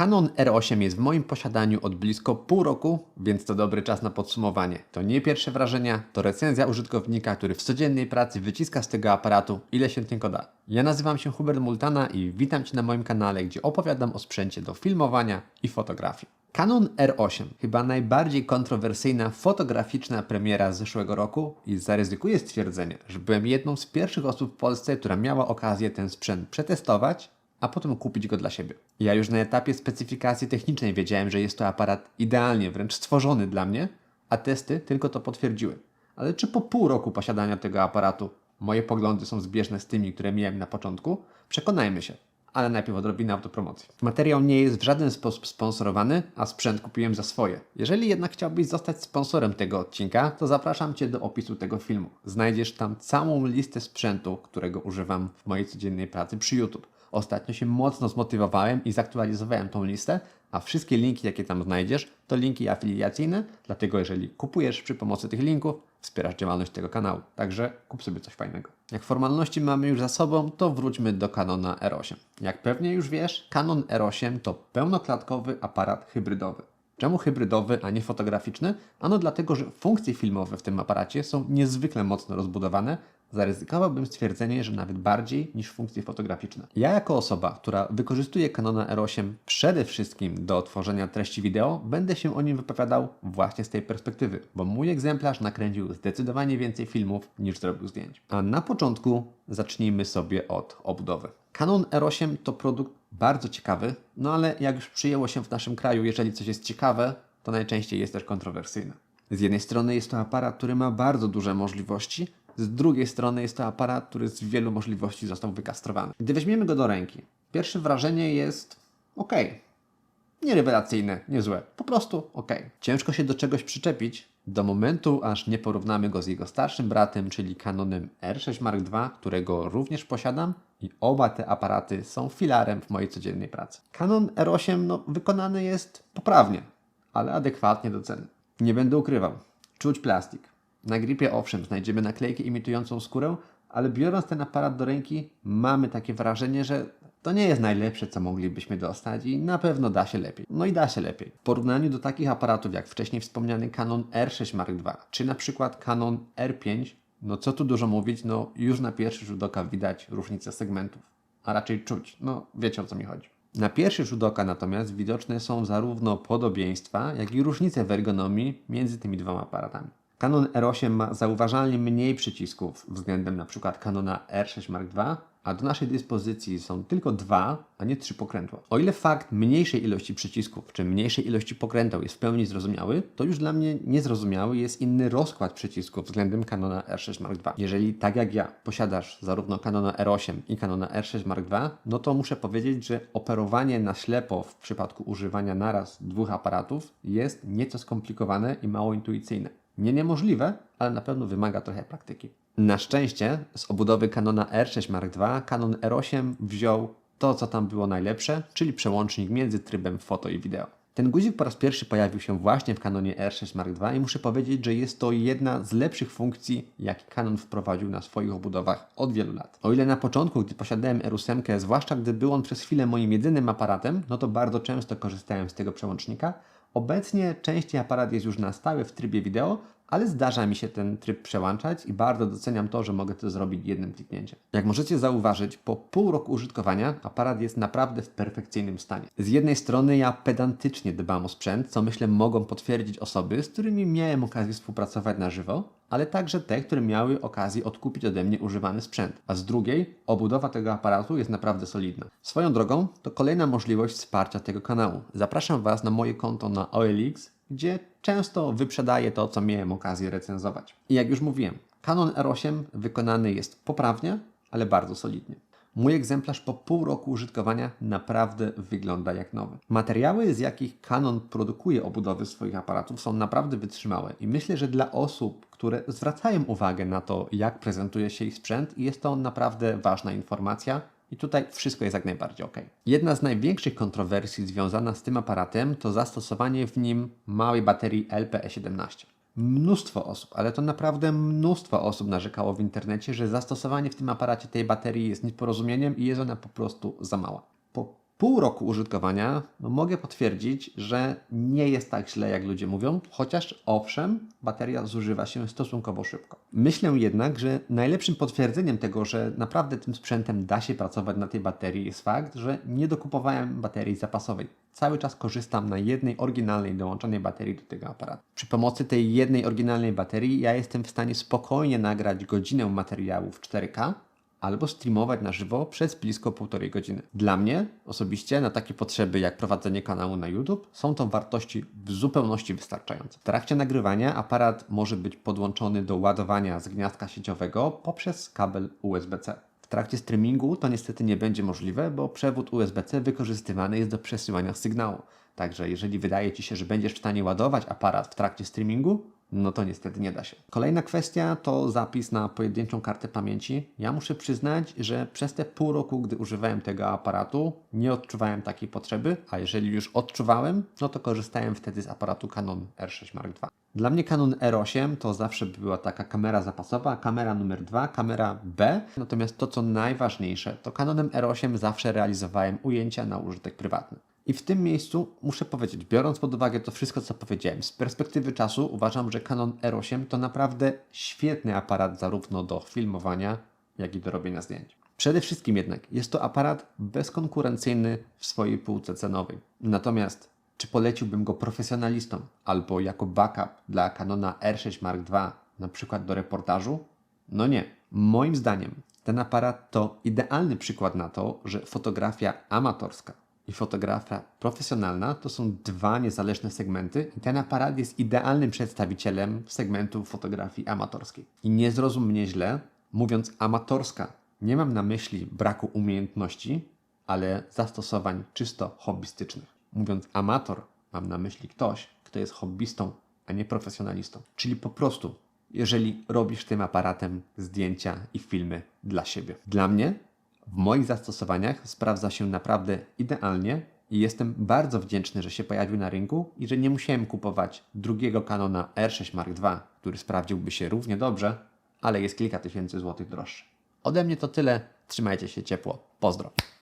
Canon R8 jest w moim posiadaniu od blisko pół roku, więc to dobry czas na podsumowanie. To nie pierwsze wrażenia, to recenzja użytkownika, który w codziennej pracy wyciska z tego aparatu ile się tylko da. Ja nazywam się Hubert Multana i witam Cię na moim kanale, gdzie opowiadam o sprzęcie do filmowania i fotografii. Canon R8, chyba najbardziej kontrowersyjna fotograficzna premiera z zeszłego roku i zaryzykuję stwierdzenie, że byłem jedną z pierwszych osób w Polsce, która miała okazję ten sprzęt przetestować, a potem kupić go dla siebie. Ja już na etapie specyfikacji technicznej wiedziałem, że jest to aparat idealnie, wręcz stworzony dla mnie, a testy tylko to potwierdziły. Ale czy po pół roku posiadania tego aparatu moje poglądy są zbieżne z tymi, które miałem na początku? Przekonajmy się. Ale najpierw odrobinę autopromocji. Materiał nie jest w żaden sposób sponsorowany, a sprzęt kupiłem za swoje. Jeżeli jednak chciałbyś zostać sponsorem tego odcinka, to zapraszam Cię do opisu tego filmu. Znajdziesz tam całą listę sprzętu, którego używam w mojej codziennej pracy przy YouTube. Ostatnio się mocno zmotywowałem i zaktualizowałem tą listę, a wszystkie linki, jakie tam znajdziesz, to linki afiliacyjne, dlatego jeżeli kupujesz przy pomocy tych linków, wspierasz działalność tego kanału. Także kup sobie coś fajnego. Jak formalności mamy już za sobą, to wróćmy do Canona R8. Jak pewnie już wiesz, Canon R8 to pełnoklatkowy aparat hybrydowy. Czemu hybrydowy, a nie fotograficzny? Ano dlatego, że funkcje filmowe w tym aparacie są niezwykle mocno rozbudowane. Zaryzykowałbym stwierdzenie, że nawet bardziej niż funkcje fotograficzne. Ja jako osoba, która wykorzystuje Canona R8 przede wszystkim do tworzenia treści wideo, będę się o nim wypowiadał właśnie z tej perspektywy, bo mój egzemplarz nakręcił zdecydowanie więcej filmów niż zrobił zdjęć. A na początku zacznijmy sobie od obudowy. Canon R8 to produkt bardzo ciekawy, no ale jak już przyjęło się w naszym kraju, jeżeli coś jest ciekawe, to najczęściej jest też kontrowersyjne. Z jednej strony jest to aparat, który ma bardzo duże możliwości, z drugiej strony jest to aparat, który z wielu możliwości został wykastrowany. Gdy weźmiemy go do ręki, pierwsze wrażenie jest ok. Nie rewelacyjne, nie złe, po prostu ok. Ciężko się do czegoś przyczepić do momentu, aż nie porównamy go z jego starszym bratem, czyli Canonem R6 Mark II, którego również posiadam i oba te aparaty są filarem w mojej codziennej pracy. Canon R8 no, wykonany jest poprawnie, ale adekwatnie do ceny. Nie będę ukrywał, czuć plastik. Na gripie owszem, znajdziemy naklejkę imitującą skórę, ale biorąc ten aparat do ręki, mamy takie wrażenie, że to nie jest najlepsze, co moglibyśmy dostać i na pewno da się lepiej. No i da się lepiej. W porównaniu do takich aparatów jak wcześniej wspomniany Canon R6 Mark II, czy na przykład Canon R5, no co tu dużo mówić, no już na pierwszy rzut oka widać różnicę segmentów, a raczej czuć, no wiecie o co mi chodzi. Na pierwszy rzut oka natomiast widoczne są zarówno podobieństwa, jak i różnice w ergonomii między tymi dwoma aparatami. Canon R8 ma zauważalnie mniej przycisków względem przykład Canona R6 Mark II, a do naszej dyspozycji są tylko dwa, a nie trzy pokrętła. O ile fakt mniejszej ilości przycisków czy mniejszej ilości pokręteł jest w pełni zrozumiały, to już dla mnie niezrozumiały jest inny rozkład przycisków względem Canona R6 Mark II. Jeżeli tak jak ja posiadasz zarówno Canona R8 i Canona R6 Mark II, no to muszę powiedzieć, że operowanie na ślepo w przypadku używania naraz dwóch aparatów jest nieco skomplikowane i mało intuicyjne. Nie niemożliwe, ale na pewno wymaga trochę praktyki. Na szczęście z obudowy Canona R6 Mark II Canon R8 wziął to, co tam było najlepsze, czyli przełącznik między trybem foto i wideo. Ten guzik po raz pierwszy pojawił się właśnie w Canonie R6 Mark II i muszę powiedzieć, że jest to jedna z lepszych funkcji, jakie Canon wprowadził na swoich obudowach od wielu lat. O ile na początku, gdy posiadałem R8, zwłaszcza gdy był on przez chwilę moim jedynym aparatem, no to bardzo często korzystałem z tego przełącznika, Obecnie częściej aparat jest już na stałe w trybie wideo, ale zdarza mi się ten tryb przełączać i bardzo doceniam to, że mogę to zrobić jednym kliknięciem. Jak możecie zauważyć, po pół roku użytkowania aparat jest naprawdę w perfekcyjnym stanie. Z jednej strony ja pedantycznie dbam o sprzęt, co myślę mogą potwierdzić osoby, z którymi miałem okazję współpracować na żywo, ale także te, które miały okazję odkupić ode mnie używany sprzęt. A z drugiej, obudowa tego aparatu jest naprawdę solidna. Swoją drogą, to kolejna możliwość wsparcia tego kanału. Zapraszam Was na moje konto na OLX, gdzie często wyprzedaję to, co miałem okazję recenzować. I jak już mówiłem, Canon R8 wykonany jest poprawnie, ale bardzo solidnie. Mój egzemplarz po pół roku użytkowania naprawdę wygląda jak nowy. Materiały, z jakich Canon produkuje obudowy swoich aparatów, są naprawdę wytrzymałe i myślę, że dla osób, które zwracają uwagę na to, jak prezentuje się ich sprzęt, jest to naprawdę ważna informacja. I tutaj wszystko jest jak najbardziej ok. Jedna z największych kontrowersji związana z tym aparatem to zastosowanie w nim małej baterii LPE17. Mnóstwo osób, ale to naprawdę mnóstwo osób narzekało w internecie, że zastosowanie w tym aparacie tej baterii jest nieporozumieniem i jest ona po prostu za mała. Po pół roku użytkowania no mogę potwierdzić, że nie jest tak źle, jak ludzie mówią, chociaż owszem, bateria zużywa się stosunkowo szybko. Myślę jednak, że najlepszym potwierdzeniem tego, że naprawdę tym sprzętem da się pracować na tej baterii jest fakt, że nie dokupowałem baterii zapasowej. Cały czas korzystam na jednej oryginalnej dołączonej baterii do tego aparatu. Przy pomocy tej jednej oryginalnej baterii ja jestem w stanie spokojnie nagrać godzinę materiału w 4K albo streamować na żywo przez blisko półtorej godziny. Dla mnie osobiście na takie potrzeby jak prowadzenie kanału na YouTube są to wartości w zupełności wystarczające. W trakcie nagrywania aparat może być podłączony do ładowania z gniazdka sieciowego poprzez kabel USB-C. W trakcie streamingu to niestety nie będzie możliwe, bo przewód USB-C wykorzystywany jest do przesyłania sygnału. Także jeżeli wydaje Ci się, że będziesz w stanie ładować aparat w trakcie streamingu, no to niestety nie da się. Kolejna kwestia to zapis na pojedynczą kartę pamięci. Ja muszę przyznać, że przez te pół roku, gdy używałem tego aparatu, nie odczuwałem takiej potrzeby, a jeżeli już odczuwałem, no to korzystałem wtedy z aparatu Canon R6 Mark II. Dla mnie Canon R8 to zawsze była taka kamera zapasowa, kamera numer 2, kamera B. Natomiast to, co najważniejsze, to Canonem R8 zawsze realizowałem ujęcia na użytek prywatny. I w tym miejscu muszę powiedzieć, biorąc pod uwagę to wszystko, co powiedziałem, z perspektywy czasu uważam, że Canon R8 to naprawdę świetny aparat zarówno do filmowania, jak i do robienia zdjęć. Przede wszystkim jednak jest to aparat bezkonkurencyjny w swojej półce cenowej. Natomiast czy poleciłbym go profesjonalistom albo jako backup dla Canona R6 Mark II, na przykład do reportażu? No nie. Moim zdaniem ten aparat to idealny przykład na to, że fotografia amatorska i fotografia profesjonalna to są dwa niezależne segmenty i ten aparat jest idealnym przedstawicielem segmentu fotografii amatorskiej. I nie zrozum mnie źle, mówiąc amatorska, nie mam na myśli braku umiejętności, ale zastosowań czysto hobbystycznych. Mówiąc amator, mam na myśli ktoś, kto jest hobbystą, a nie profesjonalistą. Czyli po prostu, jeżeli robisz tym aparatem zdjęcia i filmy dla siebie. Dla mnie w moich zastosowaniach sprawdza się naprawdę idealnie i jestem bardzo wdzięczny, że się pojawił na rynku i że nie musiałem kupować drugiego Canona R6 Mark II, który sprawdziłby się równie dobrze, ale jest kilka tysięcy złotych droższy. Ode mnie to tyle. Trzymajcie się ciepło. Pozdro.